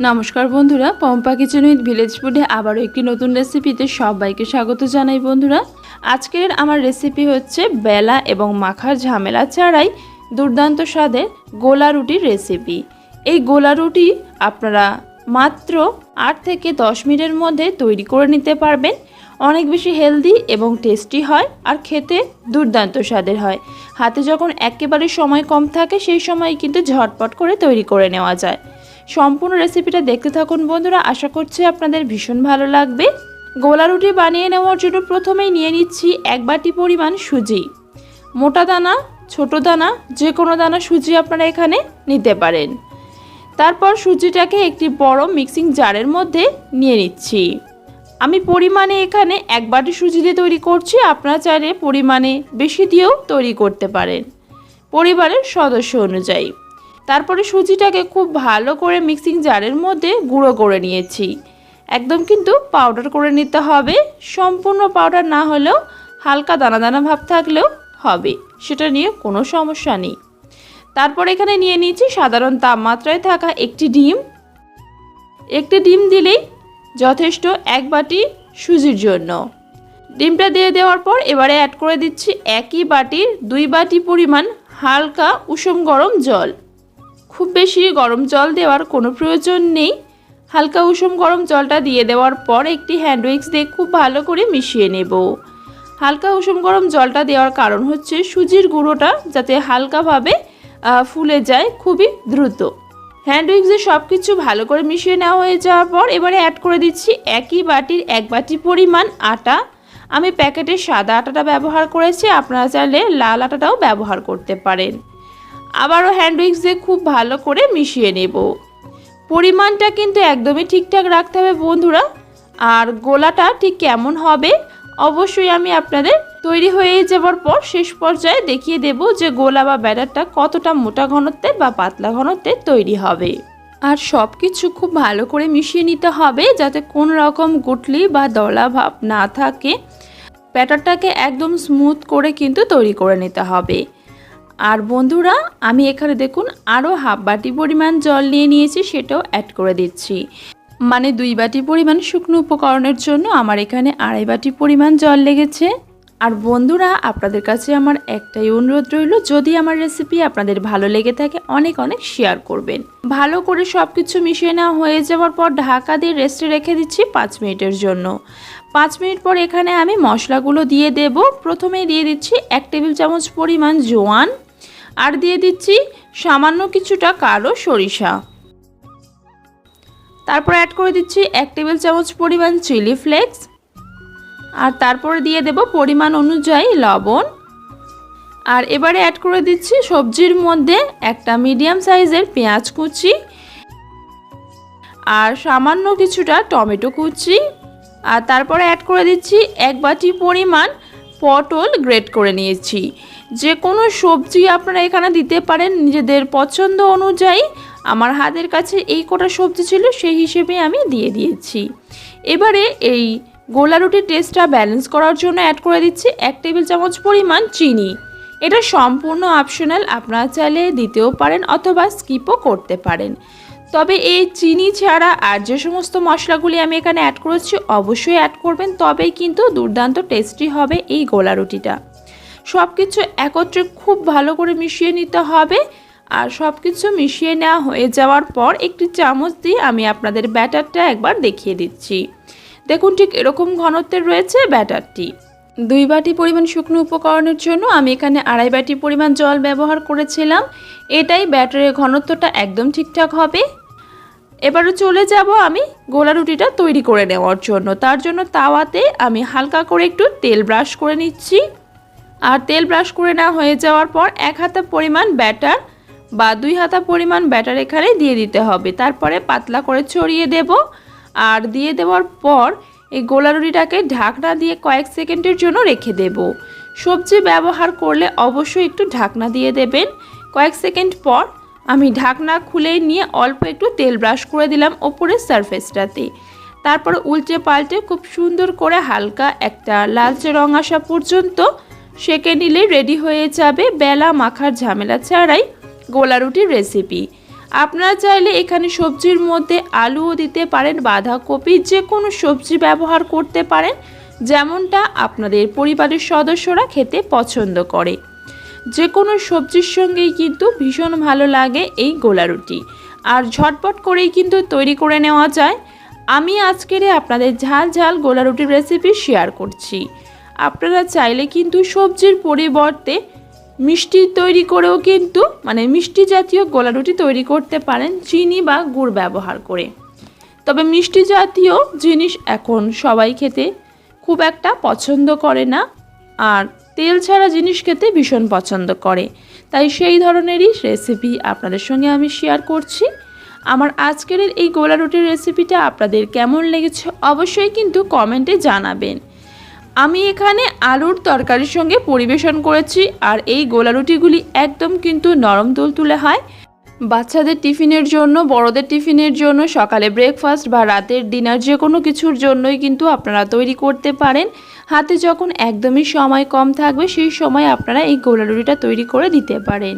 নমস্কার বন্ধুরা, Pampa kitchen with village ফুডে আবারও একটি নতুন রেসিপিতে সবাইকে স্বাগত জানাই বন্ধুরা। আজকের আমার রেসিপি হচ্ছে বেলা এবং মাখার ঝামেলা ছাড়াই দুর্দান্ত স্বাদের গোলা রুটির রেসিপি। এই গোলা রুটি আপনারা মাত্র আট থেকে দশ মিনিটের মধ্যে তৈরি করে নিতে পারবেন। অনেক বেশি হেলদি এবং টেস্টি হয় আর খেতে দুর্দান্ত স্বাদের হয়। হাতে যখন একেবারে সময় কম থাকে, সেই সময় কিন্তু ঝটপট করে তৈরি করে নেওয়া যায়। সম্পূর্ণ রেসিপিটা দেখতে থাকুন বন্ধুরা। আশা করছি আপনাদের ভীষণ ভালো লাগবে। গোলা রুটি বানিয়ে নেওয়ার জন্য প্রথমেই নিয়ে নিচ্ছি এক বাটি পরিমাণ সুজি। মোটা দানা, ছোট দানা যে কোনো দানা সুজি আপনারা এখানে নিতে পারেন। তারপর সুজিটাকে একটি বড় মিক্সিং জারের মধ্যে নিয়ে নিচ্ছি। আমি পরিমাণে এখানে এক বাটি সুজি দিয়ে তৈরি করছি। আপনারা চাইলে পরিমাণে বেশি দিয়েও তৈরি করতে পারেন। পরিবারের সদস্য অনুযায়ী। তারপরে সুজিটাকে খুব ভালো করে মিক্সিং জারের মধ্যে গুঁড়ো করে নিয়েছি। একদম কিন্তু পাউডার করে নিতে হবে। সম্পূর্ণ পাউডার না হলেও হালকা দানা দানা ভাব থাকলেও হবে, সেটা নিয়ে কোনো সমস্যা নেই। তারপর এখানে নিয়ে নিয়েছি সাধারণ তাপমাত্রায় থাকা একটি ডিম। একটি ডিম দিলেই যথেষ্ট এক বাটি সুজির জন্য। ডিমটা দিয়ে দেওয়ার পর এবারে অ্যাড করে দিচ্ছি একই বাটির দুই বাটি পরিমাণ হালকা উষুম গরম জল। খুব বেশি গরম জল দেওয়ার কোনো প্রয়োজন নেই। হালকা উষুম গরম জলটা দিয়ে দেওয়ার পর একটি হ্যান্ড উইক্স দিয়ে খুব ভালো করে মিশিয়ে নেব। হালকা উষুম গরম জলটা দেওয়ার কারণ হচ্ছে সুজির গুঁড়োটা যাতে হালকাভাবে ফুলে যায় খুবই দ্রুত। হ্যান্ড উইক্সে সব কিছু ভালো করে মিশিয়ে নেওয়া হয়ে যাওয়ার পর এবারে অ্যাড করে দিচ্ছি একই বাটির এক বাটি পরিমাণ আটা। আমি প্যাকেটের সাদা আটাটা ব্যবহার করেছি, আপনারা চাইলে লাল আটাটাও ব্যবহার করতে পারেন। আবারও হ্যান্ড উইক্স দিয়ে খুব ভালো করে মিশিয়ে নেব। পরিমাণটা কিন্তু একদমই ঠিকঠাক রাখতে হবে বন্ধুরা। আর গোলাটা ঠিক কেমন হবে, অবশ্যই আমি আপনাদের তৈরি হয়ে যাওয়ার পর শেষ পর্যায়ে দেখিয়ে দেব যে গোলা বা ব্যাটারটা কতটা মোটা ঘনত্বের বা পাতলা ঘনত্বের তৈরি হবে। আর সব কিছু খুব ভালো করে মিশিয়ে নিতে হবে যাতে কোনো রকম গুটলি বা দলা ভাব না থাকে। ব্যাটারটাকে একদম স্মুথ করে কিন্তু তৈরি করে নিতে হবে। আর বন্ধুরা, আমি এখানে দেখুন আরও হাফ বাটি পরিমাণ জল নিয়ে নিয়েছি, সেটাও অ্যাড করে দিচ্ছি। মানে দুই বাটি পরিমাণ শুকনো উপকরণের জন্য আমার এখানে আড়াই বাটি পরিমাণ জল লেগেছে। আর বন্ধুরা, আপনাদের কাছে আমার একটাই অনুরোধ রইল, যদি আমার রেসিপি আপনাদের ভালো লেগে থাকে, অনেক অনেক শেয়ার করবেন। ভালো করে সব কিছু মিশিয়ে নেওয়া হয়ে যাওয়ার পর ঢাকা দিয়ে রেস্টে রেখে দিচ্ছি পাঁচ মিনিটের জন্য। পাঁচ মিনিট পর এখানে আমি মশলাগুলো দিয়ে দেব। প্রথমেই দিয়ে দিচ্ছি এক টেবিল চামচ পরিমাণ জোয়ান। আর দিয়ে দিচ্ছি সামান্য কিছুটা কালো সরিষা। তারপর অ্যাড করে দিচ্ছি এক টেবিল চামচ পরিমাণ চিলি ফ্লেক্স আর তারপরে দিয়ে দেব পরিমাণ অনুযায়ী লবণ। আর এবারে অ্যাড করে দিচ্ছি সবজির মধ্যে একটা মিডিয়াম সাইজের পেঁয়াজ কুচি। আর সামান্য কিছুটা টমেটো কুচি। আর তারপরে অ্যাড করে দিচ্ছি এক বাটি পরিমাণ পটল গ্রেট করে নিয়েছি। যে কোনো সবজি আপনারা এখানে দিতে পারেন নিজেদের পছন্দ অনুযায়ী। আমার হাতের কাছে এই কটা সবজি ছিল, সেই হিসেবে আমি দিয়ে দিয়েছি। এবারে এই গোলা রুটির টেস্টটা ব্যালেন্স করার জন্য অ্যাড করে দিচ্ছি এক টেবিল চামচ পরিমাণ চিনি। এটা সম্পূর্ণ অপশনাল আপনারা চাইলে দিতেও পারেন অথবা স্কিপও করতে পারেন। তবে এই চিনি ছাড়া আর যে সমস্ত মশলাগুলি আমি এখানে অ্যাড করেছি, অবশ্যই অ্যাড করবেন। তবেই কিন্তু দুর্দান্ত টেস্টি হবে এই গোলা রুটিটা। সব কিছু একত্রে খুব ভালো করে মিশিয়ে নিতে হবে। আর সব কিছু মিশিয়ে নেওয়া হয়ে যাওয়ার পর একটি চামচ দিয়ে আমি আপনাদের ব্যাটারটা একবার দেখিয়ে দিচ্ছি। দেখুন ঠিক এরকম ঘনত্বের রয়েছে ব্যাটারটি। দুই বাটি পরিমাণ শুকনো উপকরণের জন্য আমি এখানে আড়াই বাটি পরিমাণ জল ব্যবহার করেছিলাম। এটাই ব্যাটারের ঘনত্বটা একদম ঠিকঠাক হবে। এবারে চলে যাব আমি গোলা রুটিটা তৈরি করে নেওয়ার জন্য। তার জন্য তাওয়াতে আমি হালকা করে একটু তেল ব্রাশ করে নিচ্ছি। আর তেল ব্রাশ করে নেওয়া হয়ে যাওয়ার পর এক হাতা পরিমাণ ব্যাটার বা দুই হাতা পরিমাণ ব্যাটার এখানে দিয়ে দিতে হবে। তারপরে পাতলা করে ছড়িয়ে দেব। আর দিয়ে দেওয়ার পর এই গোলা রুটিটাকে ঢাকনা দিয়ে কয়েক সেকেন্ডের জন্য রেখে দেব। সবজি ব্যবহার করলে অবশ্যই একটু ঢাকনা দিয়ে দেবেন। কয়েক সেকেন্ড পর আমি ঢাকনা খুলে নিয়ে অল্প একটু তেল ব্রাশ করে দিলাম ওপরের সারফেসটাতে। তারপর উল্টে পাল্টে খুব সুন্দর করে হালকা একটা লালচে রং আসা পর্যন্ত সেকে নিলে রেডি হয়ে যাবে বেলা মাখার ঝামেলা ছাড়াই গোলা রুটির রেসিপি। আপনারা চাইলে এখানে সবজির মধ্যে আলুও দিতে পারেন, বাঁধাকপি যে কোনো সবজি ব্যবহার করতে পারেন। যেমনটা আপনাদের পরিবারের সদস্যরা খেতে পছন্দ করে। যে কোনো সবজির সঙ্গেই কিন্তু ভীষণ ভালো লাগে এই গোলা রুটি। আর ঝটপট করেই কিন্তু তৈরি করে নেওয়া যায়। আমি আজকের আপনাদের ঝাল ঝাল গোলা রুটির রেসিপি শেয়ার করছি। আপনারা চাইলে কিন্তু সবজির পরিবর্তে মিষ্টি তৈরি করেও কিন্তু মানে মিষ্টি জাতীয় গোলা রুটি তৈরি করতে পারেন চিনি বা গুড় ব্যবহার করে। তবে মিষ্টি জাতীয় জিনিস এখন সবাই খেতে খুব একটা পছন্দ করে না। আর তেল ছাড়া জিনিস খেতে ভীষণ পছন্দ করে। তাই সেই ধরনেরই রেসিপি আপনাদের সঙ্গে আমি শেয়ার করছি। আমার আজকের এই গোলা রুটির রেসিপিটা আপনাদের কেমন লেগেছে অবশ্যই কিন্তু কমেন্টে জানাবেন। আমি এখানে আলুর তরকারির সঙ্গে পরিবেশন করেছি আর এই গোলা রুটিগুলি একদম কিন্তু নরম তুলতুলে হয়। বাচ্চাদের টিফিনের জন্য, বড়দের টিফিনের জন্য, সকালে ব্রেকফাস্ট বা রাতের ডিনার যে কোনো কিছুর জন্যই কিন্তু আপনারা তৈরি করতে পারেন। হাতে যখন একদমই সময় কম থাকবে, সেই সময় আপনারা এই গোলা রুটিটা তৈরি করে দিতে পারেন।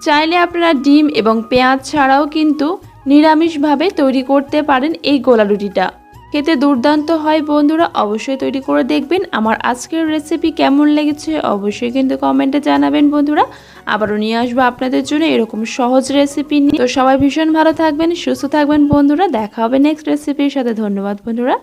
চাইলে আপনারা ডিম এবং পেঁয়াজ ছাড়াও কিন্তু নিরামিষভাবে তৈরি করতে পারেন এই গোলা রুটিটা খেতে দুর্দান্ত হয় বন্ধুরা, অবশ্যই তৈরি করে দেখবেন। আমার আজকের রেসিপি কেমন লেগেছে অবশ্যই কিন্তু কমেন্টে জানাবেন বন্ধুরা। আবারও নিয়ে আসব আপনাদের জন্য এরকম সহজ রেসিপি নিয়ে। তো সবাই ভীষণ ভালো থাকবেন, সুস্থ থাকবেন বন্ধুরা। দেখা হবে নেক্সট রেসিপির সাথে। ধন্যবাদ বন্ধুরা।